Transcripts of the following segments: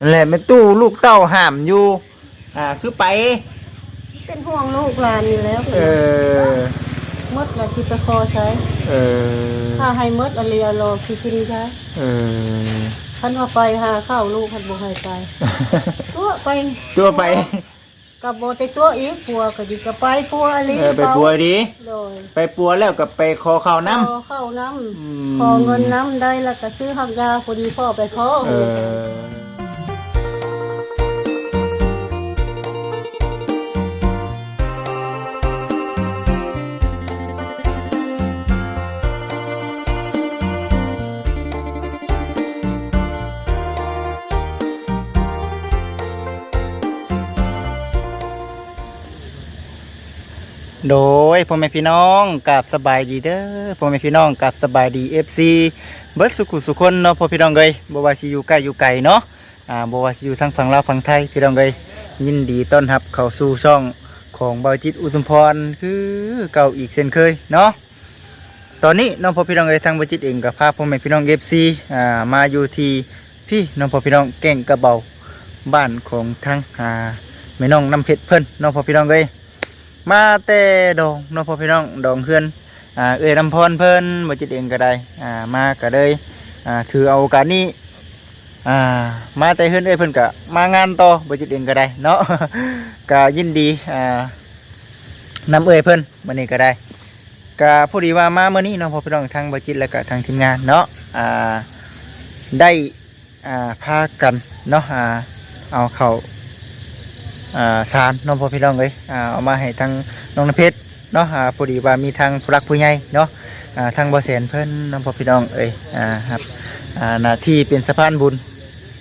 นั่นแหละแม่ตู้ลูกเต้าห้ามอยู่ อ่า คือไป เป็นห่วงลูกหลานอยู่แล้วเออ มดละสิไปคอใช้เออ ถ้าให้มดอะไรเอารอสิกินใช้เออ คันว่าไปหาข้าวลูกคันบ่ให้ไปตัวไปตัวไป กับบ่แต่ตัวอีกปัวก็ดีก็ไปปัวอะไรเออ ไปปัวดีโดยไปปัวแล้วก็ไปขอข้าวน้ ขอข้าวน้อืมำขอเงินน้ำได้แล้วก็ซื้อหักยาพอดีพ่อไปขอำเออ โดยพ่อแม่พี่น้องกับสบายดีเด้อพ่อแม่พี่น้องกับสบายดี FC เบิร์ดสุขุสุคนเนาะพ่อพี่น้องเอ้ยบ่ว่าสิอยู่ใกล้อยู่ไกลเนาะอ่าบ่ว่าสิอยู่ทางฝั่งลาวฝั่งไทยพี่น้องเอ้ยยินดีต้อนรับเข้าสู่ช่องของเบาจิตอุทุมพรคือเก่าอีกเช่นเคยเนาะตอนนี้น้องพ่อพี่น้องเอ้ยทางเบาจิตเองกับพาพพ่อแม่พี่น้อง FC อ่ามาอยู่ที่พี่น้องพ่อพี่น้องแก่งกระเบาบ้านของทางอ่าแม่น้องน้ำเพชรเพิ่นน้องพ่อพี่น้องเอ้ย มาแต่ดองเน้องพ่อพี่น้องดองเพื่อนอ่าเอ้ยลำพรเพิ่นบ่จิตเองก็ได้อ่ามาก็เลยอ่าถือเอาโอกาสนี้อ่ามาแต่เพื่อนเอ้ยเพิ่นก็มางานต่อบ่จิตเองก็ได้เนาะ ก็ยินดีอ่านำเอ้ยเพิ่นมื้อนี้ก็ได้ก็พอดีว่ามาเมื้อนี้เนาะพอพี่น้องทางบจิตแล้วก็ทางทีมงานเนาะอ่าได้อ่าพากันเนาะอ่าเอาเข้า สารน้องพ่อพี่น้องเลยอ่าเอามาให้ทางน้องน้ำเพชรเนาะอ่าพอดีว่ามีทางผู้รักผู้ใหญ่เนาะทางบ่แสนเพิ่นน้องพ่อพี่น้องเอ้ยครับหน้าที่เป็นสะพานบุญ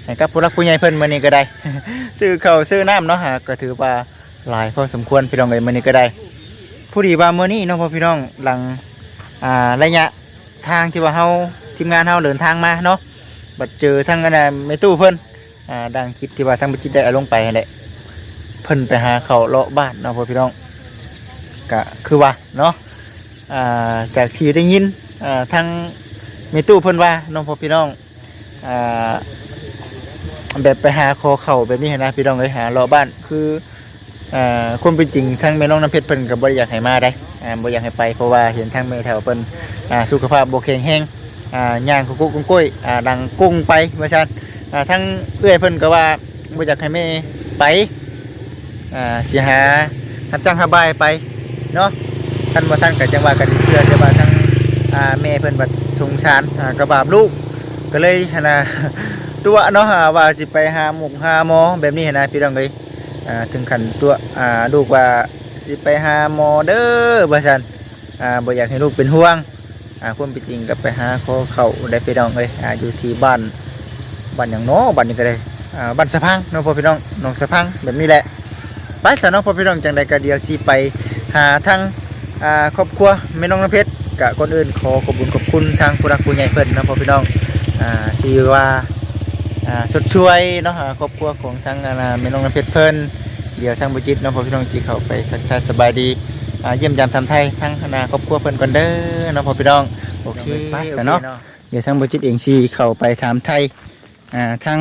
ให้กับผู้รักผู้ใหญ่เพิ่นมื้อนี้ก็ได้ซื้อข้าวซื้อน้ำเนาะก็ถือว่าหลายพอสมควรพี่น้องเอ้ยมื้อนี้ก็ได้ผู้ดีว่ามื้อนี้น้องพ่อพี่น้องหลังอ่าระยะทางที่ว่าเฮาทีมงานเฮาเดินทางมาเนาะบัดเจอทางอันน่ะแม่ตู้เพิ่นอ่าดังคลิปที่ว่าทางบ่จิตได้เอาลงไปนั่นแหละ เพิ่นไปหาเขาเลาะบ้านเนาะพ่อพี่น้องก็คือว่าเนาะอ่าจากที่ได้ยินอ่าทางเมตู้เพิ่นว่าน้องพ่อพี่น้องอ่าแบบไปหาคอเข่าแบบนี้นะพี่น้องเลยหาเลาะบ้านคืออ่าคนเป็นจริงทางแม่น้องน้ำเพชรเพิ่นก็บ่ได้อยากให้มาได้อ่าบ่อยากให้ไปเพราะว่าเห็นทางแม่แถวเพิ่นอ่าสุขภาพบ่แข็งแรงอ่าย่างกุ๊กกุ๊กกุ้ยอ่าดังกุ้งไปว่าซั่นอ่าทางเอื้อยเพิ่นก็ว่าบ่อยากให้แม่ไป อ่าสิหาทับจ้างหาบายไปเนาะท่านว่าท่านกับจังหวะกันเพื่อจะว่าทั้งอ่าแม่เพิ่นบัดสงสารอ่ากระบาบลูก ก็เลยหั่นนะตัวเนาะว่าสิไปหาหมุกหาหมอแบบนี้หั่นนะพี่น้องเอ้ยอ่าถึงขั้นตัวอ่าลูกว่าสิไปหาหมอเด้อว่าซั่นอ่าบ่อยากให้ลูกเป็นห่วงอ่าความเป็นจริงก็ไปหาขอเข้าได้พี่น้องเอ้ยอ่าอยู่ที่บ้านบ้านหยังเนาะบ้านนี้ก็ได้อ่าบ้านสะพังเนาะพ่อพี่น้องหนองสะพังแบบนี้แหละ ไปสาวน้องพ่อพี่น้องจังใดก็เดียวสิไปหาทางอ่าครอบครัวแม่น้องน้ำเพชรกะคนอื่นขอขอบคุญขอบคุณทางผู้รักผู้ใหญ่เพิ่นเนาะพ่อพี่น้องอ่าที่ว่าอ่าชดช่วยเนาะหาครอบครัวของทางอ่าแม่น้องน้ำเพชรเพิ่นเดี๋ยวทางบุจิตเนาะพ่อพี่น้องสิเข้าไปทักทายสบายดีอ่าเยี่ยมยามทำไทยทางคณะครอบครัวเพิ่นก่อนเด้อเนาะพ่อพี่น้องโอเคไปสาวเนาะเดี๋ยวทางบุจิตเองสิเข้าไปถามไทยอ่าทาง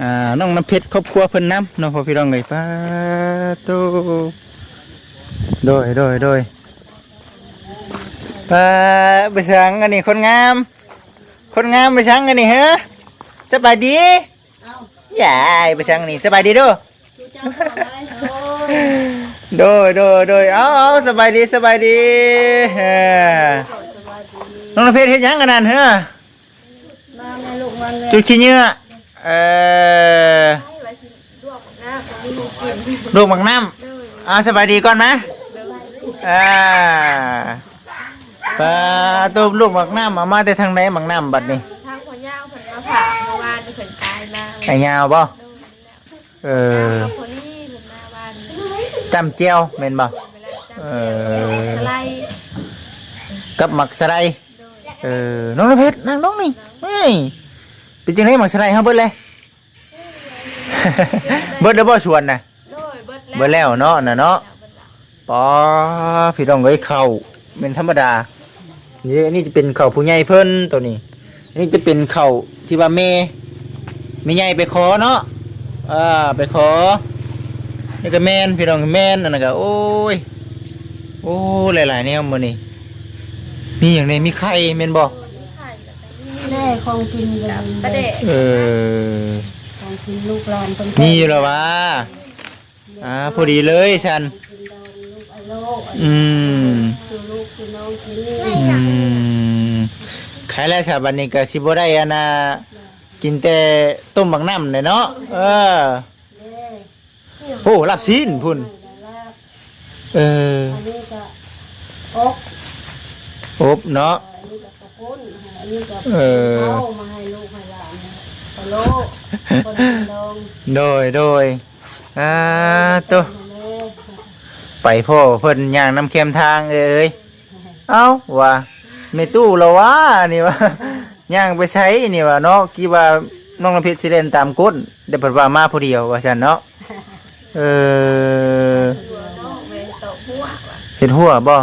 อ่าน้องน้ำเพชรครอบครัวเพิ่นน้ำน้องพ่อพี่น้องเลยป้าโตโดยโดยโดยป้าไปสังอันนี้คนงาม คนงามไปสังอันนี้ฮะสบายดีเอายายไปสังอันนี้สบายดีเด้วยดูเจ้าพ่อไว้โอ้ยโดยโดยโดยเอาเอาสบายดีสบายดีเออสบายดีน้องน้ำเพชรเฮ็ดหยังกันนั่นเฮ้อมาแม่ลูกมันแม่จุดขี้เหงื่อ เออลูกหมักน้ำเอาสบายดีก่อนไหมอ่าปลาตัวลูกหมักน้ำเอามาแต่ทางไหนหมักน้ำบัดนี้ทางคนยาวคนมาผ่าเมื่อวานเพิ่นตายแล้วไอ้ยาวบ่เออคนนี้เพิ่นมาบ้านจำเจียวเม่นบ่เวลาจำเอเป็นออะไรกับหมักสะไลด์เออน้องนเพชรนั่งน้องนี่เฮ้ย เป็นจังไดหมักสะไลด์เฮาเบิดเลย เบิดเด้อบ่ชวนน่ะโดยเบิดแล้วเบิดแล้วเนาะน่ะเนาะปอพี่น้องเอ้ยเข้าเป็นธรรมดา นี่อันนี้จะเป็นเข้าวผู้ใหญ่เพิ่นตัวนี้ อันนี้จะเป็นเข้าวที่ว่าแม่มีใหญ่ไปขอเนาะอ่าไปขอนี่ก็แม่นพี่น้องแม่นอันนั้นก็โอ้ยโอ้หลายๆแนวมื้อนี้มีอย่างนี้มีไข่แม่นบ่แม่ ของกินเลยประเดะเออ ของกินลูกหลานคนมีอยู่แล้ววะอ่าพอดีเลยฉัน กินดาวลูกไอโลกอืมคือลูกคือน้องกินอืมขายแล้วชาวบ้านนี้ก็สิบ่ได้อันน่ะกินแต่ต้มบักน้ำเลยเนาะ เออเด้โอ้รับซีนพุ่น ลาบเออ อันนี้ก็อกอบเนาะอันนี้ก็กระปุ้น อันนี้ก็เออ เอามาให้ลูกให้หลานไอโลกคนดองโดยโดยอ่าตัว ไปพ่อเพิ่นย่างน้ำเค็มทางเอ้ยเอ้าว่าไม่ตู้เราวะนี่ว่า ย่างไปใช้นี่ว่าเนาะกี่ว่าน้องน้ำเพชรสิเล่นตามก้นเดี๋ยวเพิ่นว่ามาผู้เดียวว่าซั่นเนาะเออหัวน้องเวตกหัวว่ะเห็นหัวบ่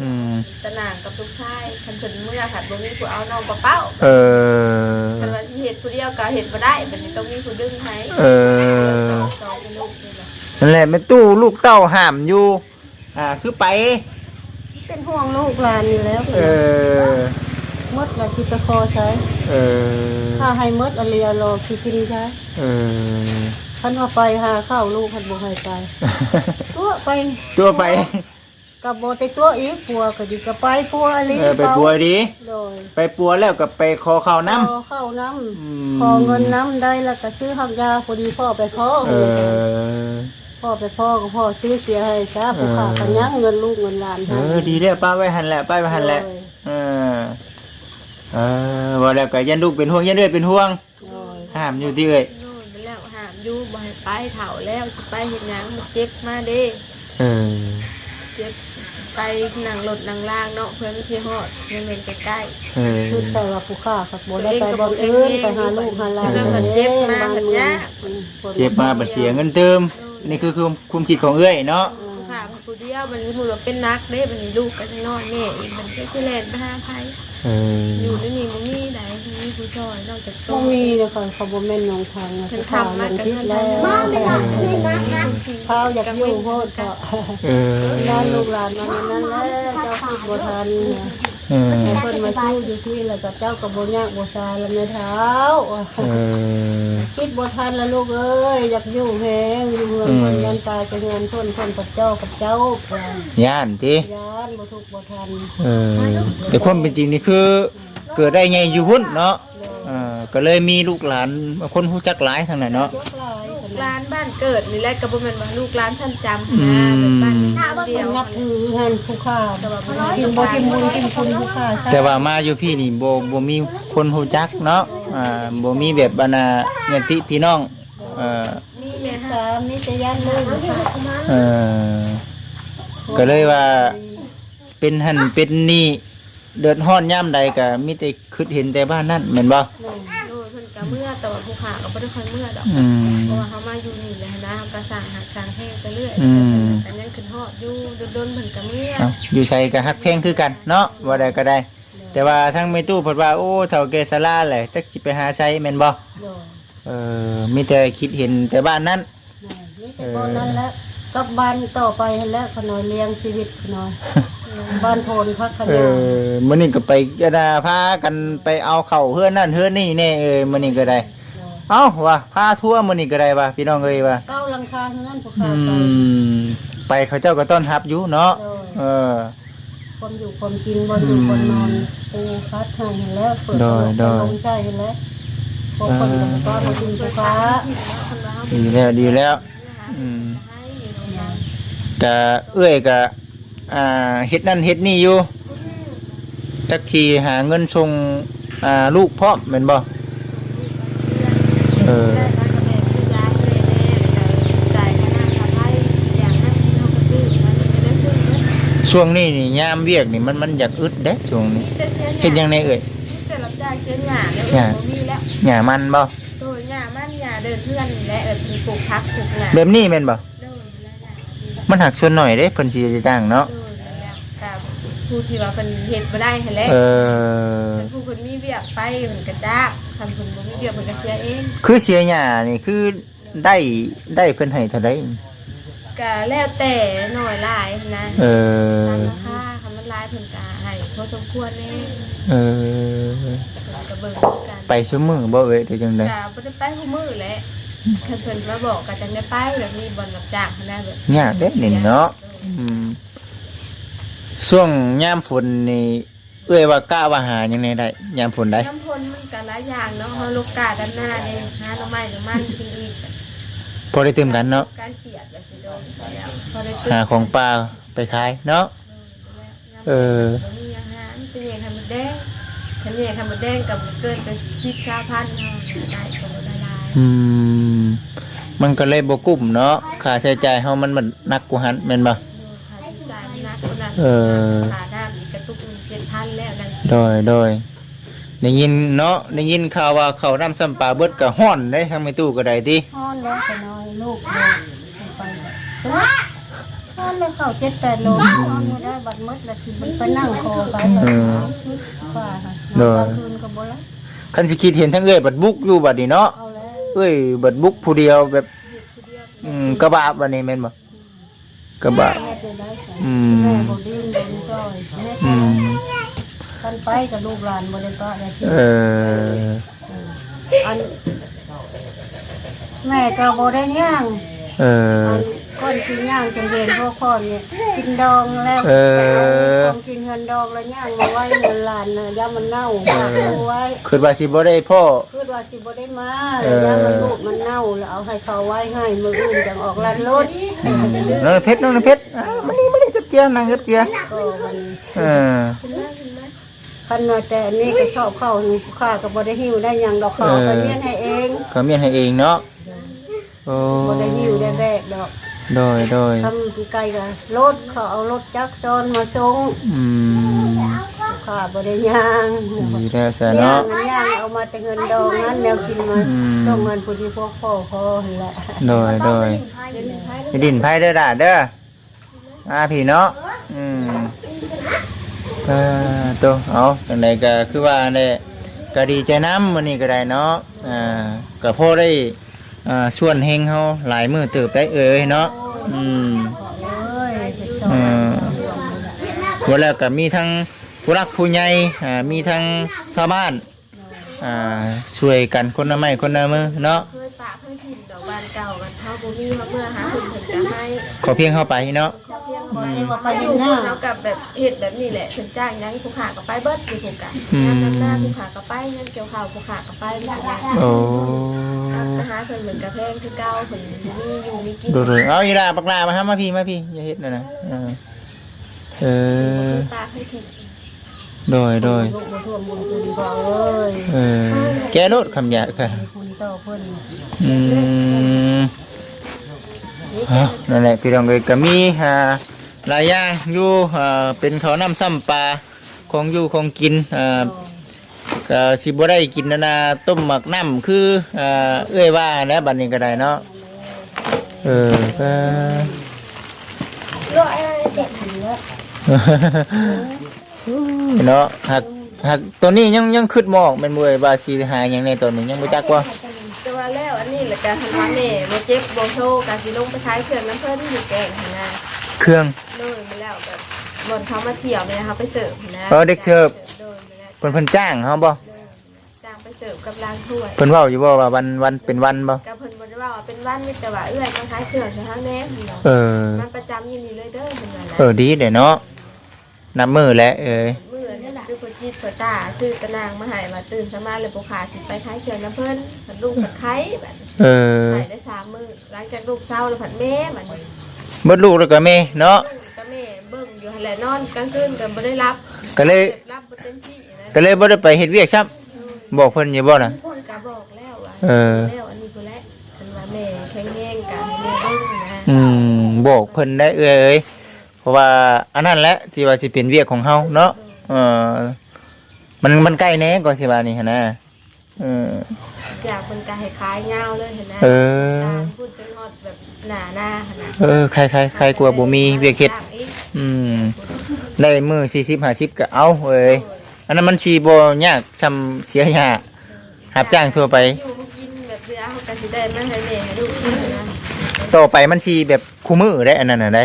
อืมตะนางกับลูกชาย นเพิ่นเมื่อค่ะบ่มีผู้เอาน้องกระเป๋าเออคันว่าสิเฮ็ดผู้เดียวก็เฮ็ดบ่ได้บัดนี้ต้องมีผู้ดึงให้เออสองเป็นลูกนี่แหละนั่นแหละแม่ตู้ลูกเต้าห้ามอยู่ อ่าคือไป เป็นห่วงลูกหลานอยู่แล้วเออมดละที่ไปคอใช้เออถ้าให้มดอะไรรอคือกินใช้เออท่านว่าไปหาข้าวลูกพันบ่ให้ไปตัวไปตัวไป กับโบแต่ตัวอีกปัวก็ดีก็ไปปัวอะไรเออไปปัวดี โดยไปปัวแล้วก็ไปคอข้าวน้ขอเข้าน้อืมำขอเงินน้ำได้แล้วก็ซื้อหักยาพอดีพ่อไปขอำเออ พ่อไปพ่อก็พ่อซื้อเสียให้ซะผู้ขากันยักเงินลูกเงินหลานเอให้ อดีแล้วป้าไว้หันแหละป้าไว้หันแหละโดยเออ เออว่าแล้วก็ยันลูกเป็นห่วงยันเดือยเป็นห่วง โดยห้ามอยู่ที่เอ้ยโน่นไปแล้วห้ามอยู่บ่ให้ไปเฒ่าแล้วสิไปเฮ็ดหยังมันเจ็บมาเด้ เออ เจ็บ ไปนั่งรถนั่งล่างเนาะเพื่อนมันสิฮอดยังเป็นใกล้เออลูกใส่ว่าผู้ขาครับบ่ได้ไปบ่อื่นไปหาลูกหาหลานแล้วมันเจ็บมามันยากเจ็บมาบัดเสียเงินเติม นี่คือคือคุมคิดของเอ้ยเนาะๆค่ะผู้เดียวมันสมมุติว่าเป็นนักเด้บัดนี้ลูกก็น้อยแม่อีกมันก็สิแล่นไปหาไผ เอออยู่ในนี้บ่มีใดมีผู้ช่วยนอกจากบ่ตัวมีเลยค่ะเขาบ่แม่นน้องทางนะเพิ่นผู้ขาทำมาลงกันพิษเพิ่นแล้วทำมาไม่ได้ข้าวอยากอยู่โพดก็เออด้านลูกหลานมาในนั้นแล้วเจ้าคิดบ่ทัน เนี่ยเออเพิ่นมาสู้อยู่ที่แล้วก็เจ้าก็บ่ยากบ่ซาแล้วแม่เท้าเออคิดบ่ทันแล้วลูกเอ้ยอยากอยู่แฮงอยู่เมืองคนยันตายก็เงินทนทนกับเจ้ากับเจ้าย่านติยานบ่ทุกข์บ่ทันเออแต่ความเป็นจริงนี่คือ เกิดได้ไงอยู่หุ้นเนาะก็เลยมีลูกหลานคนรู้จักหลายทางนั้นเนาะยกหลาย ร้านบ้านเกิดนี่แหละก็บ่แม่นว่าลูกร้านท่านจำนะแบบบ้านเดีเพิ่ยวนับถือหันผู้ค่าแต่ว่ากินบ่กินบุญกินคุณผู้ค่าแต่ว่ามาอยู่พี่นี่บ่บ่มีคนรู้จักเนาะอ่าบ่มีแบบบรรณาญาติพี่น้องเอ่อมีแม่สามนี่จะยันเลยเอ่อก็เลยว่าเป็นหันเป็นนี่เดือดร้อนยามใดก็มีแต่คิดเห็นแต่บ้านนั่นแม่นบ่ ก็เมื่อแต่ว่าผู้ขาก็บ่ได้ค่อยเมื่อดอกอืม เพราะว่าเขามาอยู่นี่แหละนะเขาก็สั่งหักสั่งแห้งไปเรื่อยอืมแต่ยังขึ้นฮอดอยู่โดนๆเพิ่นก็เมื่อเอ้าอยู่ใส่ก็ฮักเพลงคือกันเนาะว่าได้ก็ได้ แต่ว่าทั้งแม่ตู้เพิ่นว่าโอ้เฒ่าแก่สลาแหละจักสิไปหาใช้แม่นบ่โดยเออมีแต่คิดเห็นแต่บ้านนั้น นี่แต่บ่นั้นแล้ว กับบ้านต่อไปหั่นแล้วขน้อยเลี้ยงชีวิตขน้อย บ้านโพนพักขเอน้อยอมื้อนี้ก็ไปจะดาพากันไปเอาเข้าวเฮือนนั่นเฮือนนี่แน่เอ้ยมื้อนี้ก็ได้ เอ้าว่ะพาทั่วมื้อนี้ก็ได้ว่ะพี่น้องเอ้ยว่ะเก้าหลังคาเฮือนผู้อืค่าไป ม ไปเขาเจ้าก็ต้อนรับอยู่เนาะโดยเออ คนอยู่คนกินบ่อยู่คนนอนปูคัดให้เห็นแล้วเปิดโดยโดยลมใช่เห็นแล้วพวกคนกับก็มากินผู้ค้าคนว่าเขาดีแล้วดีแล้วอืมให้อยู่นะ ก็เอ้ยก็อ่าเฮ็ดนั่นเฮ็ดนี่อยู่จักขี่หาเงินส่งอ่าลูกพร้อมแม่นบ่เออได้มากับแม่ซื้อยาให้แน่ๆจ่ายค่าน้ำค่าไฟอย่างนั้นที่เขาก็ซื้อมันจะได้ซื้อเนาะช่วงนี้นี่ยามเวียกนี่มันมันอยากอึดเด้ช่วงนี้แต่เสียเฮ็ดหยังไงเอ่ยแต่รับจ้างเสียหญ้าแล้วบ่มีแล้วหญ้ามันบ่ตัวหญ้ามันหญ้าเดินเพื่อนนี่แหละแบบมีปลูกพักปลูกหญ้าแบบนี้แม่นบ่ โดนแล้วหญ้า มันหักส่วนหน่อยเด้เพิ่นสิได้จ้างเนาะโดนแล้วกับเพื่ผู้ที่ว่าเพิ่นเฮ็ดบ่ได้หั่นแหละเออ เพิ่นผู้เพิ่นมีเวียกไปเพิ่นก็จ้างคันเพิ่นบ่มีเวียกเพิ่นก็เสียเองคือเสียหญ้านี่คือได้ได้เพิ่นให้เท่าใดก็แล้วแต่หน่อยหลายนะเออ ตามราคาคำมันหลายเพิ่นก็ให้พอสมควรแน่เออ เพิ่นก็เบิ่งกันไปซุมื้อบ่เอ้ยหรือจังได๋ก็บ่ได้ไปคู่มือแหละ คันเพิ่นมาบอกก็จังได้ไปแบบนี้บ่รับจ้างหั้นนะแบบยากเด้นี่เนาะอืมช่วงยามฝนนี่เอ้ยว่ากล้าว่าหายังไงได้ยามฝนได้น้ำพลมันก็หลายอย่างเนาะเฮาลูกกาด้านหน้าเด้หาหน่อไม้หน่อมันกินอีกพอได้เติมกันเนาะการเขียดแบบสิโดนแล้วพอได้หาของป่าไปขายเนาะเออบ่มีอาหารเป็นอย่างทำหมดแดงคันอย่างทำหมดแดงกับเกินไป10 20,000เนาะได้ก็บ่ได้หลาย อืมมันก็เลยบ่กุ้มเนาะค่าใช้จ่ายเฮามันมันหนักกว่าหันแม่นบ่ดูค่าใช้จ่ายมันหนักคนนั้นเออค่าน้ำอีกกระตุกหนึ่ง7,000แล้วนั่นโดยโดยได้ยินเนาะได้ยินข่าวว่าเขาวนำซ้ำปลาเบิดก็ฮ้อนได้ทางไม่ตู้ก็ได้ติฮ้อนแล้วก็น้อยลูกเลยไปฮ้อนเลยเข้าเจ็ดแปดโลฮ้อนไม่ได้บัดมดแล้วที่มันไปนั่งคอไปว่าค่ะนอนกลางคืนก็บ่ละคันสิคิดเห็นทั้งเอ้ยบัดบุกอยู่บัดนี้เนาะ เอาแล้วเอ้ยบัดบุกผู้เดียวแบบอืมกระบะบัดนี้แม่นบ่กระบะแม่เป็นได้ค่ะอืม แม่บ่ดิ้นบ่ดิ้นจ้อยแม่อืมกันไปกับลูกหลานบ่ได้ป้าได้ที่เอออันแม่ก็บ่ได้ย่างเอออัน ก้นกินย่างจนเห็นพวกพ่อเนี่ยกินดองแล้วเออ ของกินเงินดองแล้วย่างมาไว้เงินหลานน่ะย่ามันเน่าฝากเอาไว้คือว่าสิบ่ได้พ่อ คือว่าสิบ่ได้มาเอแล้วอย่ามันลูกมันเน่าแล้วเอาให้เขาไว้ให้มื้ออื่นจังออกลัดรถน้องเพชรน้องเพชรอ่ามานี่มานี่จับเจียนางจับเจียก็มันเออคันว่าแต่อันนี่ก็ชอบเข้านี่ข้าก็บ่ได้หิวได้หยังดอกเขาก็เลี้ยงให้เองเขาเมียนให้เองเนาะโอ้บ่ได้หิวได้แบกดอก โดยโดยทำไกลก็รถเขาเอารถจักรซอนมาส่งอืมข้าบ่ได้ย่างดีแล้วซะย่าเนาะงอันย่างเอามาแต่เงินดองนั้นแนวกินมาอืมส่งเงินผู้ที่พวกพ่อพ่อหั่นแหละโดยโดยจะดินไผเด้อด่าเด้ออ่าพี่เนาะอืมเออตัวเอาจังไดก็คือว่าเนี่ยก็ดีใจน้ำมื้อนี้ก็ได้เนาะอ่าก็พอได้ อ่าส่วนเฮงเฮาหลายมื้อเติบได้เอ้ยเนาะอืมเอ้ยไปส่งอืมว่าแล้วก็มีทั้งผู้รักผู้ใหญ่อ่ามีทั้งชาวบ้านอ่าช่วยกันคนละไม้คนละมือเนาะเคยปะเคยถิ่นดอกบานเก่ากันเท่าบ่มีมาเมื่อหาคนเพิ่นจะให้ขอเพียงเข้าไปเนาะเพียงบ่บ่ได้ว่าไปไปอเห็ยู่นหน้าเฮากับแบบเฮ็ดแบบนี้แหละเพิ่นจ้างหยังผู้ขาก็ไปเบิดอยู่ผู้กะงานนำหน้าผู้ขาก็ไปงานเกี่ยวข้าวผู้ขาก็ไปนี่แหละโอ้ อาหาเพิ่นเหมือนกับแพงคือเก่าเพิ่นมีอยู่มีกินดูเลยเอาอีลาปักลามาฮะมาพี่มาพี่อย่าเฮ็ดนะนะเออเออปาให้ถิ่นโดยโดยลูกบ่ท่วมบุญคุณบ่เอ้ยเออแกรถคำหยาดค่ะคุณต่อเพิ่นอืมนั่นแหละพี่น้องเลยก็มีอ่าหลายอย่างอยู่อ่าเป็นข้าวน้ำซ้ำปลาของอยู่ของกินอ่า ก็สิบ่ได้กินนานาต้มหมักน้ำคืออ่าเอ้ยว่าแล้วบัดนี้ก็ได้เนาะเออก็รออะไรเสร็จหันแล้วเนาะหักหักตัวนี้ยังยังคิดบ่ออกแม่นบ่เอ้ยว่าสิหาหยังในตัวนี้ยังบ่จักว่าแต่ว่าแล้วอันนี้แหละการทำว่าแม่บ่เจ็บบ่โซการสิลงไปใช้เครื่องน้ำเพิ่นอยู่แกงหั่นนะเครื่องโดยมาแล้วแบบบ่นเขามาเที่ยวเนี่ยนะคะไปเสิร์ฟหั่นนะเออเด็กเสิร์ฟ พิ่นเพิ่นจ้างเฮาบ่จ้างไปเสิร์ฟกับล้างถ้วยเพิ่นเว้าอยู่บ่ว่าวันวันเป็นวันบ่กับเพิ่นบ่ได้ว่าว่าเป็นวันมีแต่ว่าเอื้อยมาขายเครื่องใส่ทางแหน่เนาะเออมันประจำอยู่นี่เลยเด้อเพิ่นว่านะเออดีเด้เนาะนับมือแล้วเอ้ยมื้อนี้ด้วยคนจิตคนตาซื้อกระนางมาให้มาตื่นสมาเลยบ่ขาสิไปขายเครื่องน้ำเพิ่นผัดลูกผัดไข่แบบเออขายได้สามมื้อหลังจากลูกเช้าแล้วผัดแม่บัดนี้เบิดลูกแล้วก็แม่เนาะก็แม่เบิ่งอยู่หั่นแหละนอนกลางคืนก็บ่ได้รับก็เลยเก็บรับบ่เต็มที่นะ ก็เลยบ่ได้ไปเฮ็ดเวียกซ้ำบอกเพิ่นอยู่บ่น่ะพ่นก็บอกแล้วว่าเออแล้วอันนี้พุ่นแหละคันว่าแม่แข็งแรงก็ให้แม่เบิ่งนะอืมบอกเพิ่นได้เอ้ยเอ้ยเพราะว่าอันนั้นแหละที่ว่าสิเป็นเวียกของเฮาเนาะเออมันมันใกล้แน่ก่อนสิว่านี่หั่นนะเอออยากเพิ่นก็ให้ขายยาวเลยเห็นนะเออตามพูดจนฮอดแบบหน้าหน้าหั่นน่ะเออใครใครใครกลัวบ่มีเวียกเฮ็ดจ้างอีกอืมได้มือ40 50ก็เอาเอ้ย อันนั้นมันสิบ่ยากซำเสียหยารับจ้างทั่วไป อยู่เขากินแบบเรือเขากันสิได้มาให้แม่ให้ลูกกินนะต่อไปมันสิแบบคู่มือได้อันนั้นน่ะได้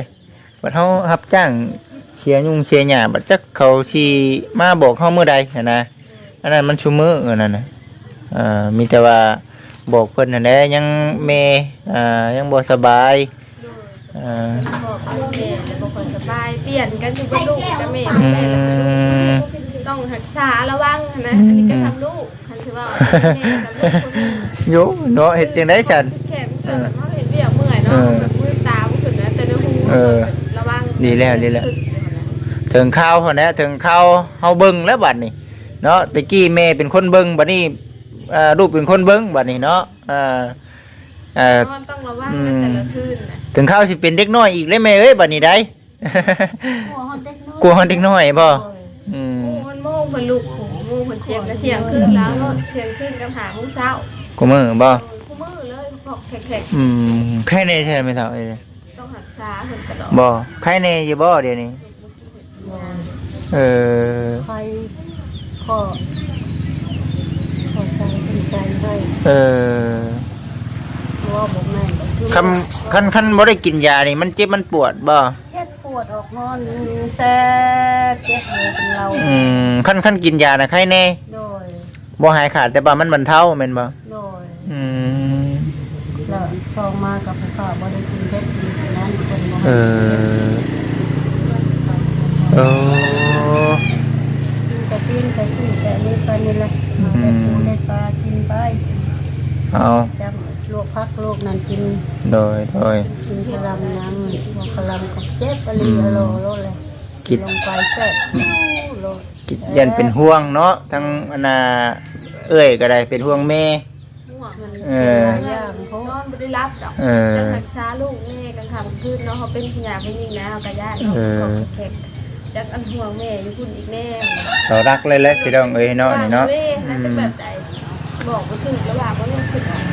บัดเฮารับจ้างเสียยุงเสียหยาบัดจักเขาสิมาบอกเฮามื้อใดหันนะอันนั้นมันชุมืออันนั้นน่ะอ่ามีแต่ว่าบอกเพิ่นนั่นแหละยังแม่อ่ายังบ่สบายอ่าบอกลูกแม่แล้วบอกคนสบายเปลี่ยนกันอยู่กับลูกกับแม่อืแม่แล้วก็ลูมก ต้องรักษาระวังนะอันนี้ก็ทำลูกคันสิว่าแม่กับลูกคนนึงโยเนาะเฮ็ดจังได๋ฉัน แขนเกิดมาเห็นเบี้ยเมื่อยเนาะแบบมือตาบ่ขึ้นนะแต่เนื้อหูเออระวังดีแล้วดีแล้ว ถึงข้าวพุ่นแหละถึงข้าวเฮาเบิ่งแล้วบัดนี้เนาะตะกี้แม่เป็นคนเบิ่งบัดนี้อ่าลูกเป็นคนเบิ่งบัดนี้เนาะอ่าอ่ามันต้องระวังนะแต่ละคืนนะถึงข้าวสิเป็นเด็กน้อยอีกเลยแม่เอ้ยบัดนี้ได้ หัวหอนเด็กน้อยกลัวเด็กน้อยบ่อืมโอ้ มันโม่งมันลุกโอ้โม่งมันเจ็บแล้วเที่ยงคืนแล้วเนาะเที่ยงคืนกับหาโมงเช้ากูมือบ่คู่มือเลยพอกแขกอืมใครแน่ใช่ไหมเฒ่าเอ้ยๆต้องหักษาเพิ่นตลอดบ่ใครแน่อยู่บ่เดี๋ยวนี้ เออ ใครก็ขอใส่เป็นใจให้เออเพราะว่าบอกแม่นบอกคือคำคันคันบ่ได้กินยานี่มันเจ็บมันปวดบ่เจ็บป วดออกนอนแซ่บเจ็บเลยเป็นเราอืมคันคันกินยาน่ะใครแน่โดยบ่หายขาดแต่ว่ามันบรรเทาแม่นบ่โดยอืมแล้วซองมากับผู้ข้าบ่ได้กินเพชรกินนั้นคนบ่เออโอ้กินแต่กินแต่กินแต่นี่ไปนี่แหละเอาแต่ปูได้ปลากินไปเอาจำโรคพักโรคนั้นกินโดยโดยกิน กระลำน้ำหัวกระลำกับเจ็บปลีอะโลโลเลยคิดลงไปแซ่บโลคิดยันเป็นห่วงเนาะทั้งอันน่ะเอ้ยก็ได้เป็นห่วงแม่ ห่วงมันเออ ย่างเพราะนอนไม่ได้รับดอกเออ จะหักษาลูกแม่กลางค่ำคืนเนาะเขาเป็นพยาไปยิงแล้วกระยานเนาะเออของแขกจากอันห่วงแม่อยู่คุณอีกแน่เสารักเลยแหละพี่น้องเอ้ยเนาะนี่เนาะว่น่าจะแบบใจบอกว่าถึงระหว่างว่าเรื่องสุดลาย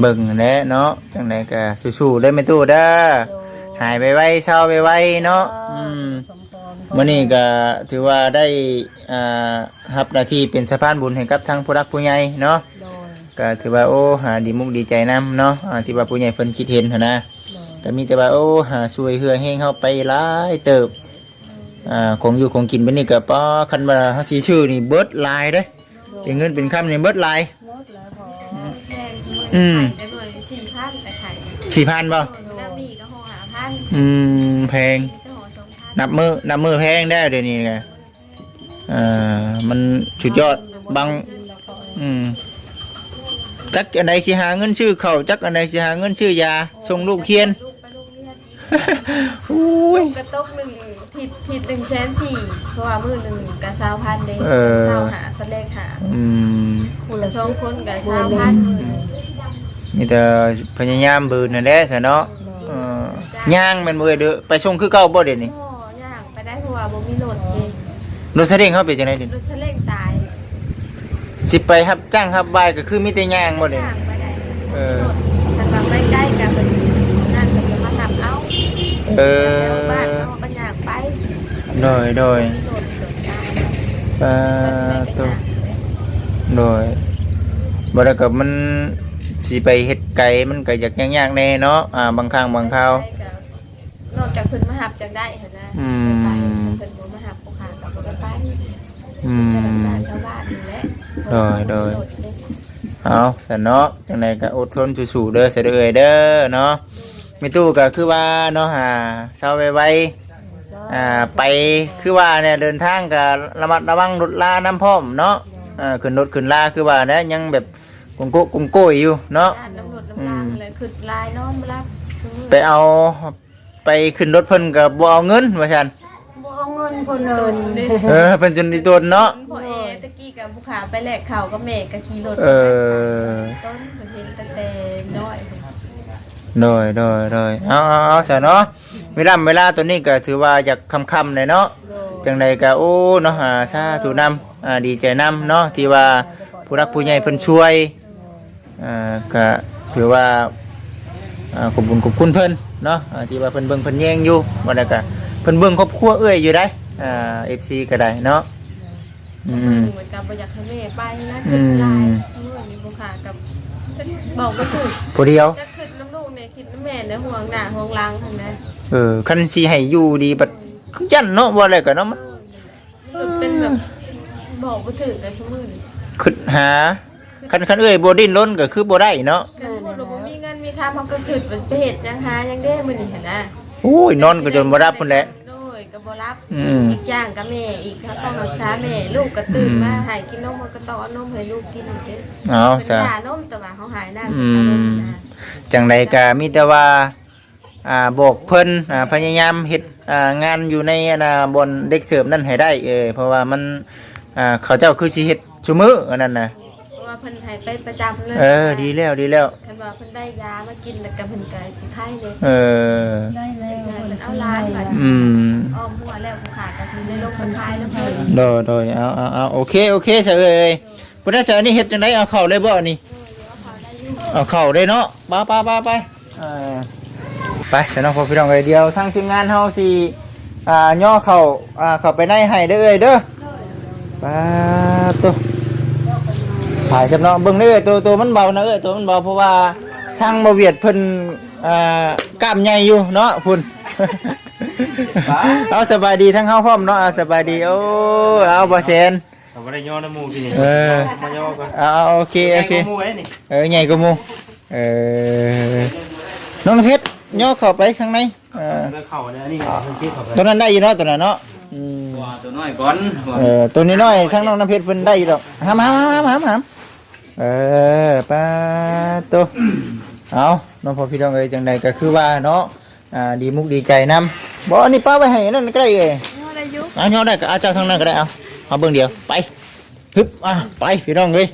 เบิ่งแหละเนาะจังไดก็สู้ๆเด้อแม่ตู้เด้อหายไปไวเศร้าไปไวเนาะอืมสมพรมื่อนี้ก็ถือว่าได้อ่ารับหน้าที่เป็นสะพานบุญให้กับทางผู้รักผู้ใหญ่เนาะโดยก็ถือว่าโอ้หาดีมุกดีใจนํเนาะอ่าที่ว่าผู้ใหญ่เพิ่นคิดเห็นหั้นนะโดยก็มีแต่ว่าโอ้หาช่วยเฮือแฮงเฮาไปหลายเติบอ่าของอยู่ของกินบัดนี้ก็ป้อคันว่าเฮาสิชื่อนี่เบิดหลายเด้เป็นเงินเป็นคำนี่เบิดหลาย หมดแล้วพอ แพง อืม ไข่ได้หน่อยสี่พันแต่ไข่4,000บ่แล้วมีก็ห่อหาพันอืม แพง มีก็ห่อสองพันนับมือนับมือแพงได้เดี๋ยวนี้ไงอ่ามันสุดยอดบาง อืม จักอันใดสิหาเงินชื่อเขาวจักอันใดสิหาเงินชื่อยาส่งลูกเคียน ลูกไปโรงเรียนอีก อุ้ย กระตกหนึ่งทิศทิศหนึ่งแสนสี่เพราะว่ามือหนึ่งกับสาวพันเด้เออ สาวหาตะเลขหาอืมคุณละสองคนกับสาวพันมือหนึ่ง นี่แต่พยายามบืนนั่นแหละซะเนาะเออย่างแมันบ่เด้อไปส่งคือเก่าบ่เดี๋ยวนี้โอ้ย่างไปได้เพราะว่าบ่มีรถเองรถซาเล้งเฮาเป็นจังได๋ดิรถเฉลงตายสิไปรับจ้างรับบายก็คือมีแต่ย่างบ่เดี๋ยวย่านี้งไปได้เออ รถแต่ว่าไม่ใกล้กับเป็นนั่นก็จะมาทำเอาเอแถวบ้านอเราก็ย่างไปโดยโดยมีรถสวนทางปามันตุไปก็ย่างโดยบ่ได้กับมัน สิไปเฮ็ดไก่มันก็อยากยากๆแน่เนาะอ่าบางครั้งบางคราว นอกจากเพิ่นมาหับจังได้เห็นนะอืมไปเพิ่นบ่มาหับผู้ค้ากับบ่ได้ไปอืจะมดำเนินชาวบ้านนี่แหละโดยโดย เอาแต่เนาะจังไดก็อดทนสู้ๆเด้อเสยเด้อเอ้ยเด้อเนาะมีตู้ก็คือว่าเนาะหาเช้าไวๆอ่าไปคือว่าเนี่ยเดินทางก็ระมัดระวังรถลาน้ำพร้อมเนาะอ่าขึ้นรถขึ้นลาคือว่าเนี่ยยังแบบ กงโกะกงโก้ยอยู่เนาะ ด้านน้ำรถน้ำรางเลยคือลายนอนบ่รับไปเอาไปขึ้นรถเพิ่นก็บ่เอาเงินว่าซั่นบ่เอาเงินคนเดินเออเพิ่นจนอีตัวเนาะพ่อเอตะกี้กับผู้ค้าไปแลกข้าวกับแม่ก็ขี่รถเออ ต้นเพิ่นเห็นตั้งแต่น้อยโดยโดยโดยเอาเอาเอาซะเนาะเวลาเวลาตัวนี้ก็ถือว่าอยากค่ำๆเลยเนาะ จังใดก็โอ้เนาะอ่าสาธุนำอ่าดีใจนำเนาะที่ว่าผู้รักผู้ใหญ่เพิ่นช่วย อ่าก็ถือว่าอ่าขอบคุญขอบคุณเพิ่นเนาะอ่าที่ว่าเพิ่นเบิ่งเพิ่นแยงอยู่บ่ได้ก็เพิ่นเบิ่งครอบครัวเอ้ยอยู่ได้อ่า FC ก็ได้เนาะอืม เหมือนกับบ่อยากให้แม่ไปนะอืคิมดหลายเมื่อนี้บ่ค่ะกับบอกบ่ถูกผู้เดียว จะคิดน้ำลูกเนี่ยคิดน้ำแม่เนี่ยห่วงหน้าห่วงหลังหั่นนะเออคันสิให้อยู่ดีบัดคือจันเนาะบ่อะไรก็เนาะมันมันเป็นแบบบอกบ่ถูกแต่ชั่วโมงคิดหา คันคันเอ้ยบ่ดิ้นรนก็คือบ่ได้เนาะสมมติว่าบ่มีเงินมีค่าเขาก็คิดว่าไปเฮ็ดหยังหายังเด้มื้อนี้หั่นนะโอ้ยนอนก็จนบ่รับพุ่นแหละ โดยก็บ่รับอืม อีกอย่างก็แม่อีกถ้าต้องรักษาแม่ลูกก็ตื่นมาให้กินนมมันก็ต้องเอานมให้ลูกกินเด้เอาเป็นซะ ยานมแต่ว่าเขาหายหน้าอืม จังใดก็มีแต่ว่าอ่าบอกเพิ่นอ่าพยายามเฮ็ดอ่างานอยู่ในอนนาบนเด็กเสิร์ฟนั่นให้ได้เออเพราะว่ามันอ่าเขาเจ้าคือสิเฮ็ดซุมื้ออันนั้นน่ะ ว่าเพิ่นให้ไปประจำเลยเออ ดีแล้วดีแล้ว คันว่าเพิ่นได้ยามากินแล้วก็เพิ่นก็สิไข้เลยเออ ได้แล้วเพิ่นเอาล้านบาทอืมอ้อมหัวแล้วผู้ขาก็สิได้ลงคนไข้แล้วเพิ่นโดยโดยเอาเอาเอาโอเคโอเคเสยเอ้ยพุ่นน่ะเสยนี่เฮ็ดจังไดเอาเข้าเลยบ่นี่เอาเข้าได้เนาะไปไปไปไปอ่าไปสนองพอพี่น้องเอ้ยเดียวทางทีมงานเฮาสิอ่าย่อเข้าอ่าเข้าไปในให้เด้อเอ้ยเด้อปาตัว ถ่ายสำเนาะเบิ่งเด้อตัวตัวมันเบานะเอ้ยตัวมันเบาเพราะว่าทางมาเวียดเพิ่นอ่ากล้ามใหญ่อยู่เนาะพุ่น เอาสบายดีทั้งเฮาพร้อมเนาะเอาสบายดีโอ้เอาบ่แซนเราไม่ได้ย่อน้ำมูกกินนี่เออ มาย่อก่อนเอาโอเคโอเคน้ำมูกไว้นี่เออใหญ่กว่าหมู่เออน้องน้ำเพชรย่อเข้าไปข้างในเออแล้วเข่าเนี่ยนี่เพิ่งคิดเข้าไปตัวนั้นได้อยู่เนาะตัวนั้นเนาะอืมว่าตัวน้อยก่อนเออตัวนี้น้อยทั้งน้องน้ำเพชรเพิ่นได้อยู่ดอกหามหามหามหามหามหาม เออป้าตัวเอาน้องพ่อพี่น้องเอ้ยจังใดก็คือว่าเนาะอ่าดีมุกดีใจนํบ่อันนี้ป้าไว้ให้นั่นก็ได้เอ้ยเอาได้อยู่เอาเนาะได้ก็เอาเจ้าทางนั้นก็ได้เอาเอาเบิ่งเดียวไปฮึบอะไปพี่น้องเอ้ย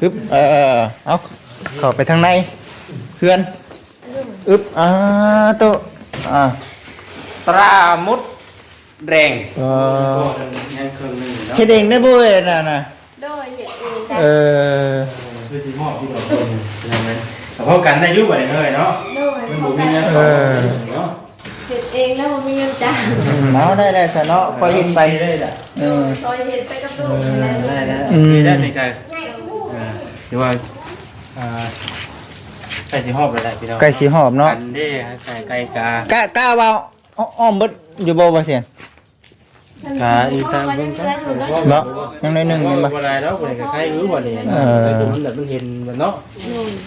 ฮึบเออเอาเข้าไปทางในเพื่อนอึบอ่าตัวอ่าตรามุดแรงเออยังเครื่องนึงเนาะเฮ็ดเองได้บ่เอ้ยน่ะน่ะโดยเฮ็ด เองเออคือสิมอบที่เราคนยังไงแต่พอกันได้ยุ่บ่ได้เลยเนาะโดยมันพบ่อมีกันเงินเข้าเนาะเฮ็ดเองแล้วบ่มีเงินจ้างเอาได้ได้ซะเนาะพอเห็นไปได้ล่ะเออซอยเฮ็ดไปกับลูกได้ได้อืมได้ในการอ่าที่ว่าอ่าไก่สิหอบเลยแหละพี่น้องไก่สีหอบเนาะกันเด้ไก่ไก่กากะกะว่าอ้ออ้อมเบิดอยู่บ่ว่าเสียน กาอีสานเบิ่งกันเนาะยังได้หนึ่งเห็นบ่บ่ได้แล้วบ่ได้ก็ใครรู้บ่นี่เออ ไอ้กูมันแบบมันเห็นมันเนาะ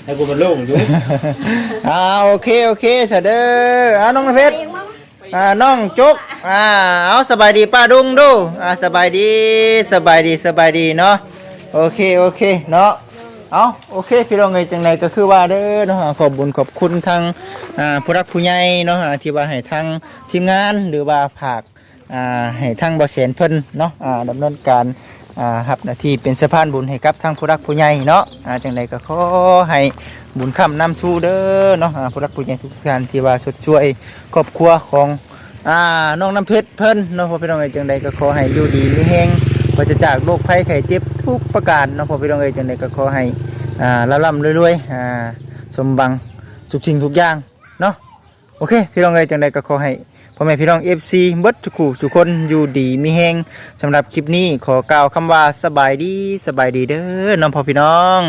ไอ้กูมันโล่งอยู่อ่าโอเคโอเคซะเด้อเอาน้องน้ำเพชรอ่าน้องจุกอ่าเอาสบายดีป้าดุงดูอ่าสบายดีสบายดีสบายดีเนาะโอเคโอเคเนาะเอาโอเคพี่น้องเอ้ยจังไดก็คือว่าเด้อเนาะขอบบุญขอบคุณทางอ่าผู้รักผู้ใหญ่เนาะอ่าที่ว่าให้ทางทีมงานหรือว่าภาค อ่าให้ทางบอเสนเพิ่นเนาะอ่าดำเนินการอ่ารับหน้าที่เป็นสะพานบุญให้กับทางผู้รักผู้ใหญ่เนาะอ่าจังใดก็ขอให้บุญคำนำสู่เด้อเนาะอ่าผู้รักผู้ใหญ่ทุกท่านที่ว่าสดช่วยครอบครัวของอ่าน้องน้ำเพชรเพิ่นเนาะพ่อพี่น้องเอ้ยจังใดก็ขอให้อยู่ดีมีแฮงปราศจากโรคภัยไข้เจ็บทุกประการเนาะพ่อพี่น้องเอ้ยจังใดก็ขอให้อ่าร่ำๆรวยๆอ่าสมบังทุกสิ่งทุกอย่างเนาะโอเคพี่น้องเอ้ยจังใดก็ขอให้ พ่อแม่พี่น้อง FC เบิดทุกคู่ทุกคนอยู่ดีมีแฮงสำหรับคลิปนี้ขอกล่าวคำว่าสบายดีสบายดีเด้อน้องพ่อพี่น้อง